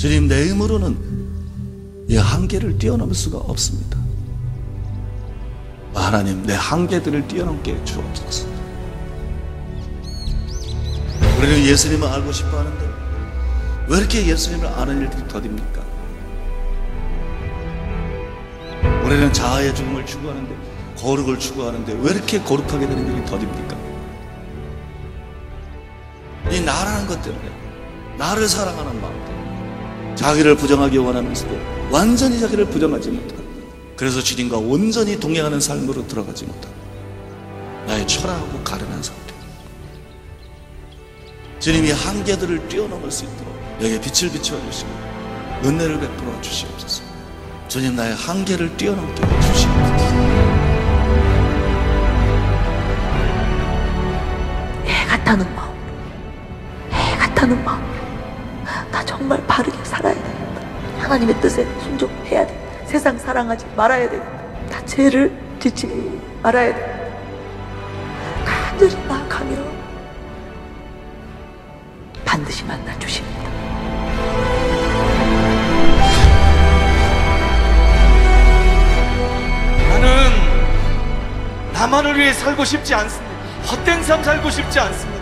주님 내 힘으로는 이 한계를 뛰어넘을 수가 없습니다. 하나님 내 한계들을 뛰어넘게 주옵소서. 우리는 예수님을 알고 싶어 하는데 왜 이렇게 예수님을 아는 일들이 더딥니까? 우리는 자아의 죽음을 추구하는데 거룩을 추구하는데 왜 이렇게 거룩하게 되는 일이 더딥니까? 이 나라는 것 때문에 나를 사랑하는 마음 자기를 부정하기 원하면서도 완전히 자기를 부정하지 못하고 그래서 주님과 온전히 동행하는 삶으로 들어가지 못하고 나의 초라하고 가련한 상태. 주님이 한계들을 뛰어넘을 수 있도록 여기에 빛을 비추어 주시고 은혜를 베풀어 주시옵소서. 주님 나의 한계를 뛰어넘게 해주시옵소서. 해가 타는 마음. 해가 타는 마음. 나 정말 바르게 살아야 되겠다 하나님의 뜻에 순종해야 돼. 세상 사랑하지 말아야 되겠다 나 죄를 짓지 말아야 돼. 간절히 나아가면 반드시 만나 주십니다. 나는 나만을 위해 살고 싶지 않습니다. 헛된 삶 살고 싶지 않습니다.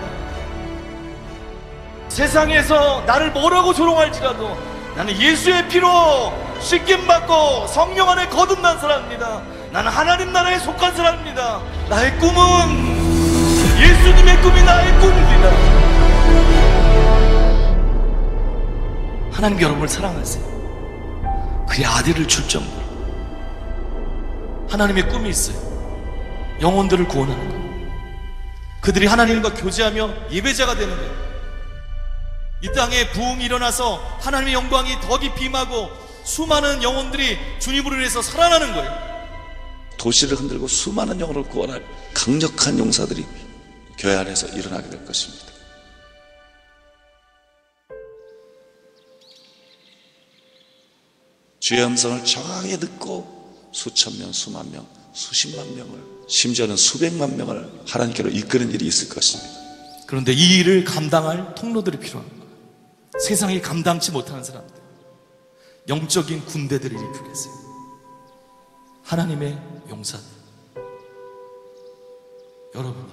세상에서 나를 뭐라고 조롱할지라도 나는 예수의 피로 씻김 받고 성령 안에 거듭난 사람입니다. 나는 하나님 나라에 속한 사람입니다. 나의 꿈은 예수님의 꿈이 나의 꿈입니다. 하나님 여러분을 사랑하세요. 그의 아들을 줄 정도로 하나님의 꿈이 있어요. 영혼들을 구원하는 거. 그들이 하나님과 교제하며 예배자가 되는 거예요. 이 땅에 부흥이 일어나서 하나님의 영광이 더 깊이 임하고 수많은 영혼들이 주님으로 인해서 살아나는 거예요. 도시를 흔들고 수많은 영혼을 구원할 강력한 용사들이 교회 안에서 일어나게 될 것입니다. 주의 음성을 정확하게 듣고 수천 명, 수만 명, 수십만 명을 심지어는 수백만 명을 하나님께로 이끄는 일이 있을 것입니다. 그런데 이 일을 감당할 통로들이 거예요. 세상이 감당치 못하는 사람들. 영적인 군대들을 일으키겠어요. 하나님의 용사들. 여러분이